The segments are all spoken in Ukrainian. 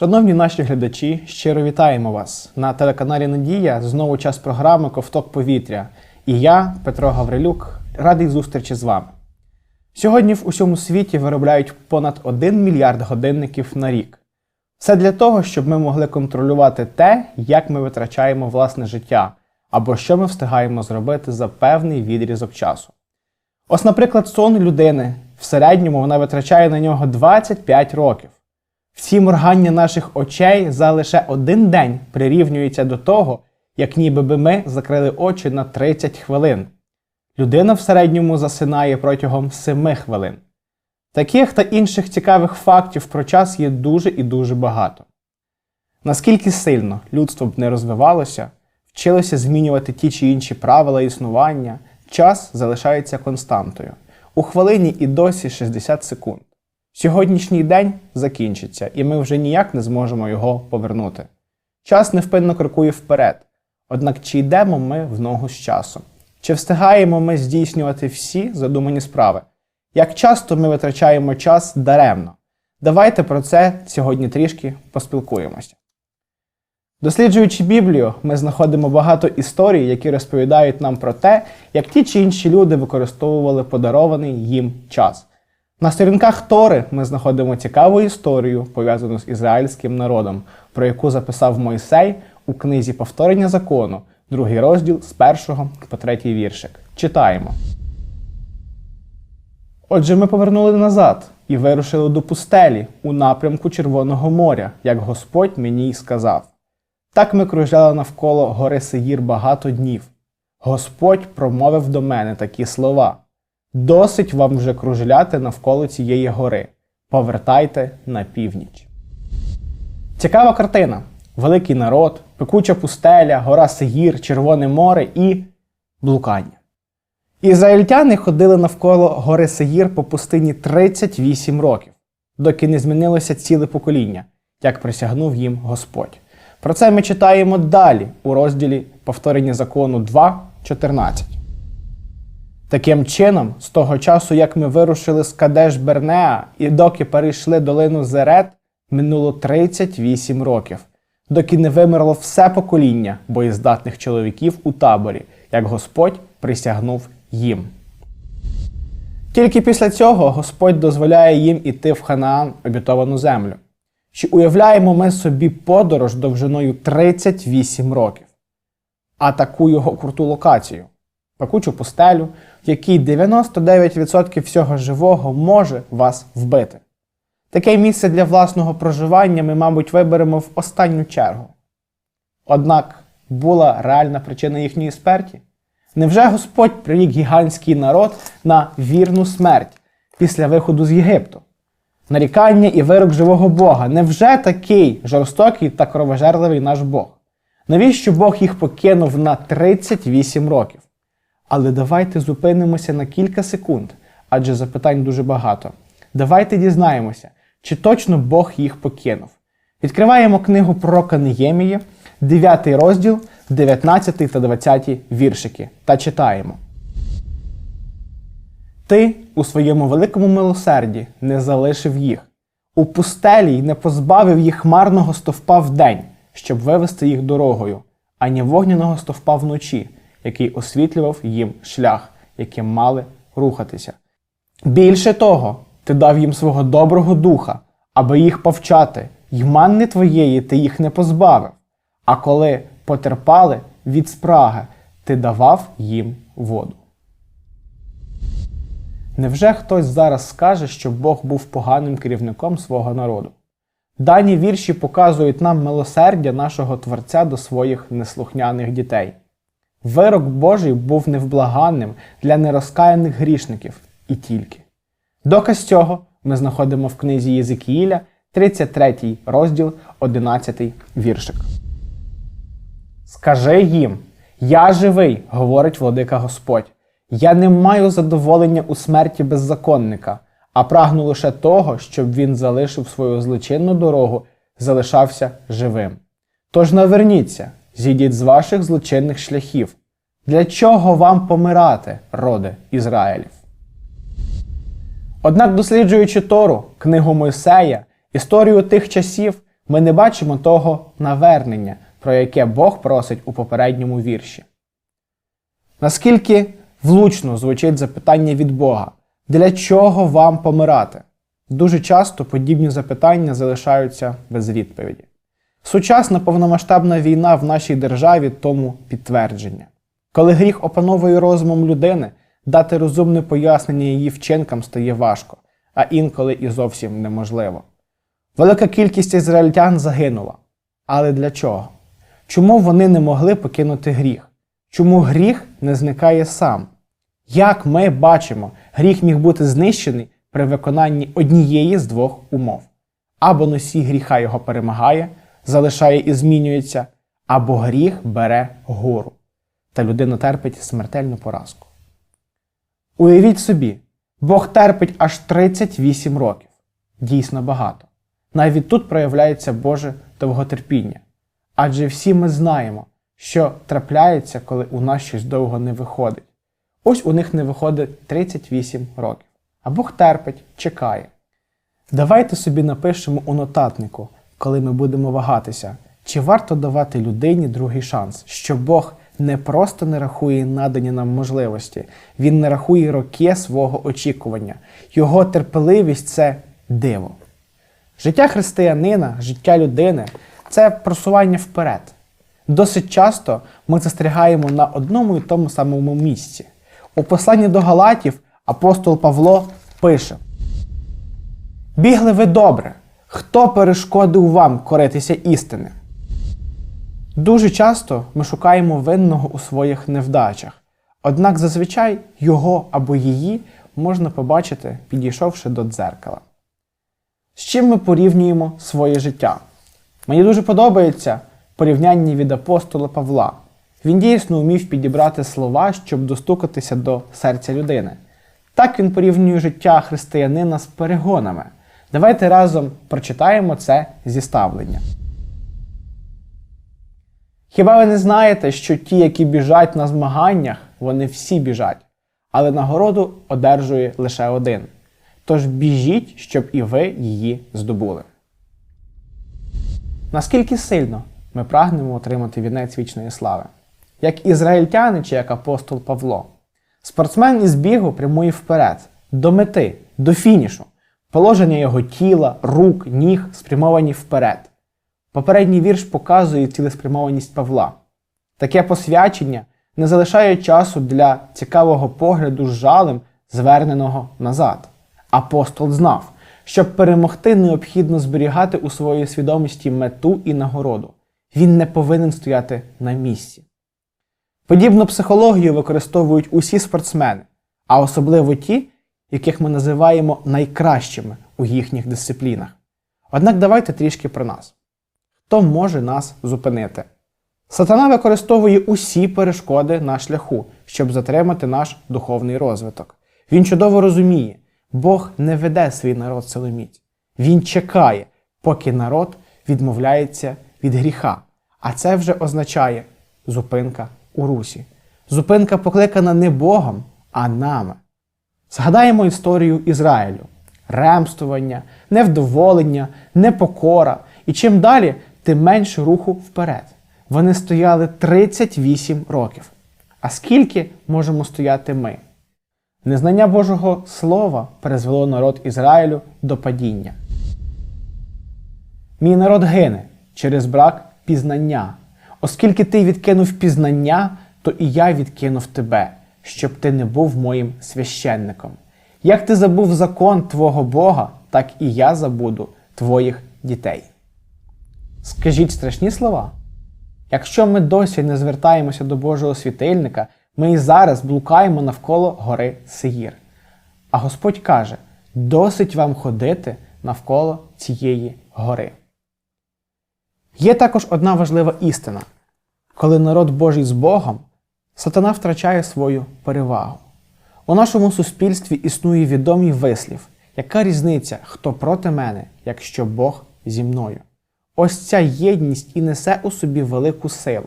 Шановні наші глядачі, щиро вітаємо вас на телеканалі Надія. Знову час програми Ковток повітря. І я, Петро Гаврилюк, радий зустрічі з вами. Сьогодні в усьому світі виробляють понад 1 мільярд годинників на рік. Все для того, щоб ми могли контролювати те, як ми витрачаємо власне життя, або що ми встигаємо зробити за певний відрізок часу. Ось, наприклад, сон людини в середньому вона витрачає на нього 25 років. Всі моргання наших очей за лише один день прирівнюються до того, як ніби би ми закрили очі на 30 хвилин. Людина в середньому засинає протягом 7 хвилин. Таких та інших цікавих фактів про час є дуже і дуже багато. Наскільки сильно людство б не розвивалося, вчилося змінювати ті чи інші правила існування, час залишається константою. У хвилині і досі 60 секунд. Сьогоднішній день закінчиться, і ми вже ніяк не зможемо його повернути. Час невпинно крокує вперед. Однак чи йдемо ми в ногу з часом? Чи встигаємо ми здійснювати всі задумані справи? Як часто ми витрачаємо час даремно? Давайте про це сьогодні трішки поспілкуємося. Досліджуючи Біблію, ми знаходимо багато історій, які розповідають нам про те, як ті чи інші люди використовували подарований їм час. На сторінках Тори ми знаходимо цікаву історію, пов'язану з ізраїльським народом, про яку записав Мойсей у книзі Повторення закону, другий розділ з першого по третій віршик. Читаємо. Отже, ми повернули назад і вирушили до пустелі у напрямку Червоного моря, як Господь мені й сказав. Так ми кружляли навколо гори Сеїр багато днів. Господь промовив до мене такі слова. Досить вам вже кружляти навколо цієї гори. Повертайте на північ. Цікава картина. Великий народ, пекуча пустеля, гора Сеїр, Червоне море і блукання. Ізраїльтяни ходили навколо гори Сеїр по пустині 38 років, доки не змінилося ціле покоління, як присягнув їм Господь. Про це ми читаємо далі у розділі повторення закону 2.14. Таким чином, з того часу, як ми вирушили з Кадеш Бернеа і доки перейшли долину Зерет, минуло 38 років, доки не вимерло все покоління боєздатних чоловіків у таборі, як Господь присягнув їм. Тільки після цього Господь дозволяє їм іти в Ханаан, обітовану землю. Чи уявляємо ми собі подорож довжиною 38 років, а таку його круту локацію? Пекучу пустелю, в якій 99% всього живого може вас вбити. Таке місце для власного проживання ми, мабуть, виберемо в останню чергу. Однак була реальна причина їхньої смерті? Невже Господь прирік гігантський народ на вірну смерть після виходу з Єгипту? Нарікання і вирок живого Бога. Невже такий жорстокий та кровожерливий наш Бог? Навіщо Бог їх покинув на 38 років? Але давайте зупинимося на кілька секунд, адже запитань дуже багато. Давайте дізнаємося, чи точно Бог їх покинув. Відкриваємо книгу пророка Неємії, 9 розділ, 19 та 20 віршики, та читаємо. Ти у своєму великому милосерді не залишив їх. У пустелі й не позбавив їх марного стовпа вдень, щоб вивести їх дорогою, ані вогняного стовпа вночі який освітлював їм шлях, яким мали рухатися. Більше того, ти дав їм свого доброго духа, аби їх повчати, й манни твоєї ти їх не позбавив. А коли потерпали від спраги, ти давав їм воду. Невже хтось зараз скаже, що Бог був поганим керівником свого народу? Дані вірші показують нам милосердя нашого Творця до своїх неслухняних дітей. Вирок Божий був невблаганним для нерозкаяних грішників і тільки. Доказ цього ми знаходимо в книзі Єзикіїля, 33 розділ, 11 віршик. Скажи їм: Я живий, говорить владика Господь. Я не маю задоволення у смерті беззаконника, а прагну лише того, щоб він залишив свою злочинну дорогу, залишався живим. Тож наверніться, зійдіть з ваших злочинних шляхів. Для чого вам помирати, роде Ізраїлів? Однак, досліджуючи Тору, книгу Мойсея, історію тих часів, ми не бачимо того навернення, про яке Бог просить у попередньому вірші. Наскільки влучно звучить запитання від Бога, для чого вам помирати? Дуже часто подібні запитання залишаються без відповіді. Сучасна повномасштабна війна в нашій державі тому підтвердження. Коли гріх опановує розумом людини, дати розумне пояснення її вчинкам стає важко, а інколи і зовсім неможливо. Велика кількість ізраїльтян загинула. Але для чого? Чому вони не могли покинути гріх? Чому гріх не зникає сам? Як ми бачимо, гріх міг бути знищений при виконанні однієї з двох умов: або носій гріха його перемагає, залишає і змінюється, або гріх бере гору, та людина терпить смертельну поразку. Уявіть собі, Бог терпить аж 38 років. Дійсно багато. Навіть тут проявляється Боже довготерпіння. Адже всі ми знаємо, що трапляється, коли у нас щось довго не виходить. Ось у них не виходить 38 років. А Бог терпить, чекає. Давайте собі напишемо у нотатнику, коли ми будемо вагатися, чи варто давати людині другий шанс, що Бог не просто не рахує надані нам можливості, Він не рахує роки свого очікування. Його терпеливість це диво. Життя християнина, життя людини це просування вперед. Досить часто ми застрягаємо на одному і тому самому місці. У посланні до Галатів апостол Павло пише: Бігли ви добре, хто перешкодив вам коритися істини? Дуже часто ми шукаємо винного у своїх невдачах, однак зазвичай його або її можна побачити, підійшовши до дзеркала. З чим ми порівнюємо своє життя? Мені дуже подобається порівняння від апостола Павла. Він дійсно вмів підібрати слова, щоб достукатися до серця людини. Так він порівнює життя християнина з перегонами. Давайте разом прочитаємо це зіставлення. Хіба ви не знаєте, що ті, які біжать на змаганнях, вони всі біжать, але нагороду одержує лише один. Тож біжіть, щоб і ви її здобули. Наскільки сильно ми прагнемо отримати вінець вічної слави? Як ізраїльтяни чи як апостол Павло? Спортсмен із бігу прямує вперед, до мети, до фінішу. Положення його тіла, рук, ніг спрямовані вперед. Попередній вірш показує цілеспрямованість Павла. Таке посвячення не залишає часу для цікавого погляду з жалем, зверненого назад. Апостол знав, щоб перемогти, необхідно зберігати у своїй свідомості мету і нагороду. Він не повинен стояти на місці. Подібну психологію використовують усі спортсмени, а особливо ті, яких ми називаємо найкращими у їхніх дисциплінах. Однак давайте трішки про нас. Хто може нас зупинити? Сатана використовує усі перешкоди на шляху, щоб затримати наш духовний розвиток. Він чудово розуміє, Бог не веде свій народ силоміць. Він чекає, поки народ відмовляється від гріха. А це вже означає зупинка у русі. Зупинка покликана не Богом, а нами. Згадаємо історію Ізраїлю: ремствування, невдоволення, непокора. І чим далі, тим менше руху вперед. Вони стояли 38 років. А скільки можемо стояти ми? Незнання Божого Слова призвело народ Ізраїлю до падіння. Мій народ гине через брак пізнання. Оскільки ти відкинув пізнання, то і я відкинув тебе, щоб ти не був моїм священником. Як ти забув закон твого Бога, так і я забуду твоїх дітей. Скажіть страшні слова. Якщо ми досі не звертаємося до Божого світильника, ми і зараз блукаємо навколо гори Сеїр. А Господь каже: досить вам ходити навколо цієї гори. Є також одна важлива істина: коли народ Божий з Богом, сатана втрачає свою перевагу. У нашому суспільстві існує відомий вислів, яка різниця, хто проти мене, якщо Бог зі мною. Ось ця єдність і несе у собі велику силу.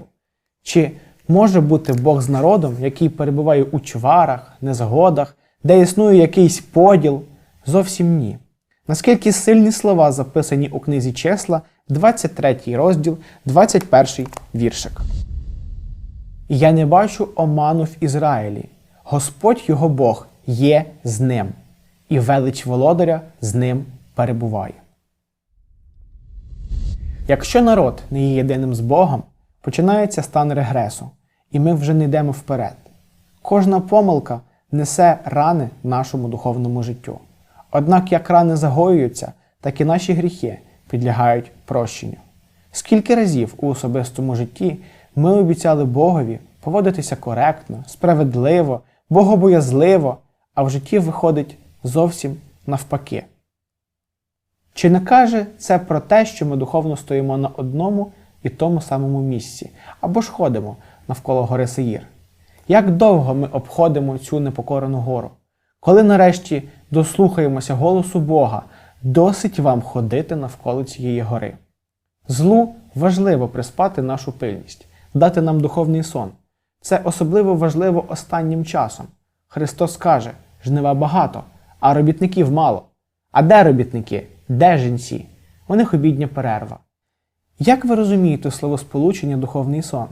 Чи може бути Бог з народом, який перебуває у чварах, незгодах, де існує якийсь поділ? Зовсім ні. Наскільки сильні слова записані у книзі числа, 23 розділ, 21 віршик. Я не бачу оману в Ізраїлі. Господь його Бог є з ним, і велич володаря з ним перебуває. Якщо народ не є єдиним з Богом, починається стан регресу, і ми вже не йдемо вперед. Кожна помилка несе рани нашому духовному життю. Однак як рани загоюються, так і наші гріхи підлягають прощенню. Скільки разів у особистому житті ми обіцяли Богові поводитися коректно, справедливо, богобоязливо, а в житті виходить зовсім навпаки. Чи не каже це про те, що ми духовно стоїмо на одному і тому самому місці, або ж ходимо навколо гори Сеїр? Як довго ми обходимо цю непокорену гору? Коли нарешті дослухаємося голосу Бога, досить вам ходити навколо цієї гори. Злу важливо приспати нашу пильність, дати нам духовний сон. Це особливо важливо останнім часом. Христос каже: жнива багато, а робітників мало. А де робітники? Де жінці? У них обідня перерва. Як ви розумієте словосполучення духовний сон?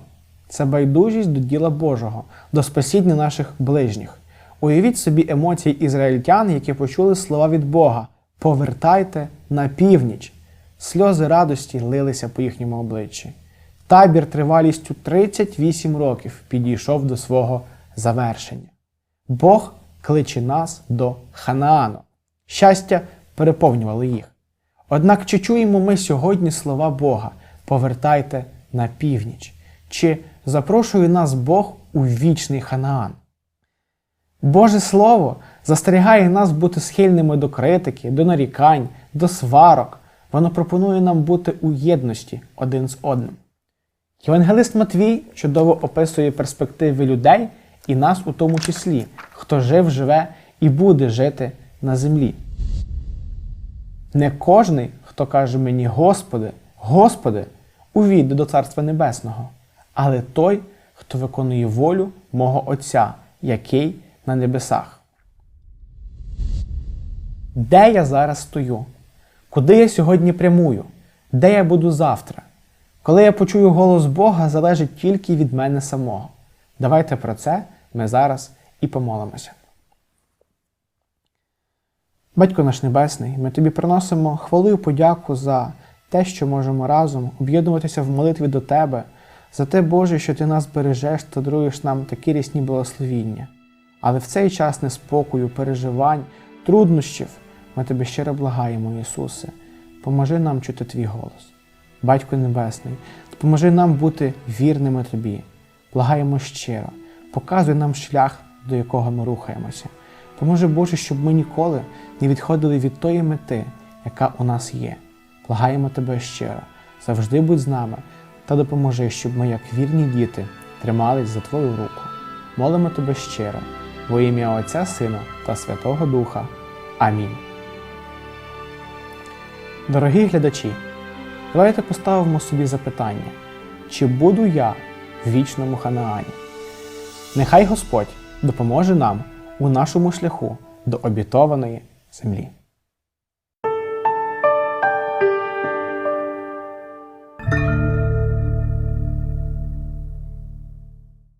Це байдужість до діла Божого, до спасіння наших ближніх. Уявіть собі емоції ізраїльтян, які почули слова від Бога: Повертайте на північ. Сльози радості лилися по їхньому обличчі. Табір тривалістю 38 років підійшов до свого завершення. Бог кличе нас до Ханаану. Щастя переповнювало їх. Однак чи чуємо ми сьогодні слова Бога повертайте на північ? Чи запрошує нас Бог у вічний Ханаан? Боже Слово застерігає нас бути схильними до критики, до нарікань, до сварок. Воно пропонує нам бути у єдності один з одним. Євангелист Матвій чудово описує перспективи людей і нас у тому числі, хто жив, живе і буде жити на землі. Не кожний, хто каже мені Господи, Господи, увійде до Царства Небесного, але той, хто виконує волю мого Отця, який на небесах. Де я зараз стою? Куди я сьогодні прямую? Де я буду завтра? Коли я почую голос Бога, залежить тільки від мене самого. Давайте про це ми зараз і помолимося. Батько наш Небесний, ми тобі приносимо хвалу і подяку за те, що можемо разом об'єднуватися в молитві до Тебе, за те, Боже, що Ти нас бережеш та даруєш нам такі рісні благословіння. Але в цей час неспокою, переживань, труднощів ми тебе щиро благаємо, Ісусе, поможи нам чути Твій голос. Батько Небесний, допоможи нам бути вірними Тобі, благаємо щиро, показуй нам шлях, до якого ми рухаємося. Поможи Боже, щоб ми ніколи не відходили від тої мети, яка у нас є. Благаємо Тебе щиро, завжди будь з нами та допоможи, щоб ми, як вірні діти, тримались за Твою руку. Молимо Тебе щиро, во ім'я Отця Сина та Святого Духа. Амінь. Дорогі глядачі, давайте поставимо собі запитання, чи буду я в вічному Ханаані? Нехай Господь допоможе нам у нашому шляху до обітованої землі.